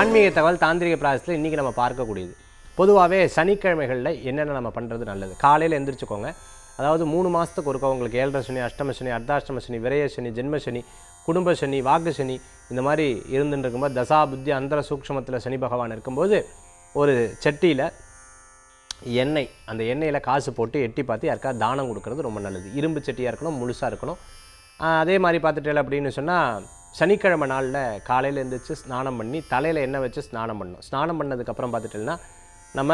ஆன்மீக தகவல் தாந்திரிக பிராயசத்தில் இன்றைக்கி நம்ம பார்க்கக்கூடியது. பொதுவாகவே சனிக்கிழமைகளில் என்னென்ன நம்ம பண்ணுறது நல்லது? காலையில் எந்திரிச்சுக்கோங்க. அதாவது மூணு மாதத்துக்கு ஒருக்க உங்களுக்கு ஏழரை சனி அஷ்டம சனி அர்த்தாஷ்டம சனி விரய சனி ஜென்ம சனி குடும்ப சனி வாக்கு சனி இந்த மாதிரி இருந்துட்டு இருக்கும்போது தசா புத்தி அந்தர சூக்ஷமத்தில் சனி பகவான் இருக்கும்போது ஒரு சட்டியில் எண்ணெய் அந்த எண்ணெயில் காசு போட்டு எட்டி பார்த்து யாருக்கா தானம் கொடுக்கறது ரொம்ப நல்லது. இரும்பு சட்டியாக இருக்கணும் முழுசாக இருக்கணும். அதே மாதிரி பார்த்துட்டேன் அப்படின்னு சொன்னால் சனிக்கிழமை நாளில் காலையில் எழுந்திரிச்சு ஸ்நானம் பண்ணி தலையில் எண்ணெய் வச்சு ஸ்நானம் பண்ணணும். ஸ்நானம் பண்ணதுக்கப்புறம் பார்த்துட்டேன்னா நம்ம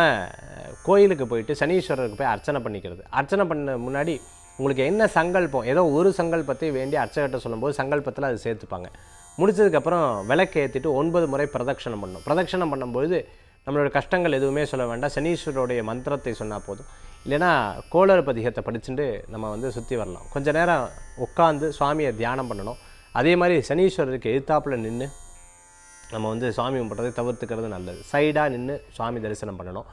கோயிலுக்கு போயிட்டு சனீஸ்வரருக்கு போய் அர்ச்சனை பண்ணிக்கிறது. அர்ச்சனை பண்ண முன்னாடி உங்களுக்கு என்ன சங்கல்பம்? ஏதோ ஒரு சங்கல்பத்தை வேண்டி அர்ச்சகர்கிட்ட சொல்லும்போது சங்கல்பத்தில் அது சேர்த்துப்பாங்க. முடிச்சதுக்கப்புறம் விளக்கு ஏற்றிட்டு ஒன்பது முறை பிரதட்சணம் பண்ணணும். பிரதட்சணம் பண்ணும்பொழுது நம்மளோட கஷ்டங்கள் எதுவுமே சொல்ல வேண்டாம். சனீஸ்வரோடைய மந்திரத்தை சொன்னால் போதும். இல்லைன்னா கோளறு பதிகத்தை படிச்சுட்டு நம்ம வந்து சுற்றி வரலாம். கொஞ்சம் நேரம் உட்காந்து சுவாமியை தியானம் பண்ணணும். அதே மாதிரி சனீஸ்வரருக்கு எதிர்த்தாப்புல நின்று நம்ம வந்து சுவாமி கும்பிட்றதை தவிர்த்துக்கிறது நல்லது. சைடாக நின்று சுவாமி தரிசனம் பண்ணணும்.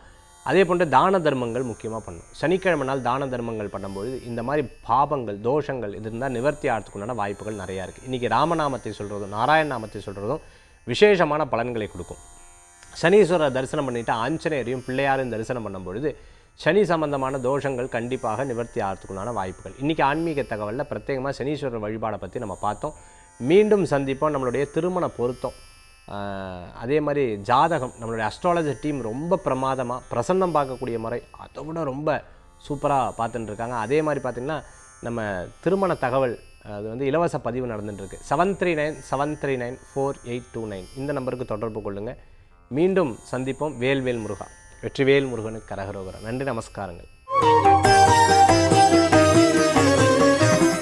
அதே போன்று தான தர்மங்கள் முக்கியமாக பண்ணணும். சனிக்கிழமை நாள் தான தர்மங்கள் பண்ணும்பொழுது இந்த மாதிரி பாபங்கள் தோஷங்கள் இது இருந்தால் நிவர்த்தி ஆகிறதுக்குண்டான வாய்ப்புகள் நிறையா இருக்குது இன்றைக்கி ராமநாமத்தை சொல்கிறதும் நாராயண நாமத்தை சொல்கிறதும் விசேஷமான பலன்களை கொடுக்கும். சனீஸ்வரர் தரிசனம் பண்ணிவிட்டு ஆஞ்சநேயரையும் பிள்ளையாரையும் தரிசனம் பண்ணும்பொழுது சனி சம்பந்தமான தோஷங்கள் கண்டிப்பாக நிவர்த்தி ஆகிறதுக்குண்டான வாய்ப்புகள். இன்றைக்கி ஆன்மீக தகவலில் பிரத்யேகமாக சனீஸ்வரர் வழிபாடை பற்றி நம்ம பார்த்தோம். மீண்டும் சந்திப்போம். நம்மளுடைய திருமண பொருத்தம். அதே மாதிரி ஜாதகம். நம்மளுடைய அஸ்ட்ராலஜி டீம் ரொம்ப பிரமாதமாக பிரசன்னம் பார்க்கக்கூடிய முறை அதை விட ரொம்ப சூப்பராக பார்த்துட்டுருக்காங்க அதே மாதிரி பார்த்திங்கன்னா நம்ம திருமண தகவல் அது வந்து இலவச பதிவு நடந்துட்டுருக்கு. Seven three nine seven three nine four eight two nine இந்த நம்பருக்கு தொடர்பு கொள்ளுங்கள் மீண்டும் சந்திப்போம். வேல்வேல் முருகா. வெற்றிவேல் முருகனுக்கு கரகரோகரம். நன்றி நமஸ்காரங்கள்.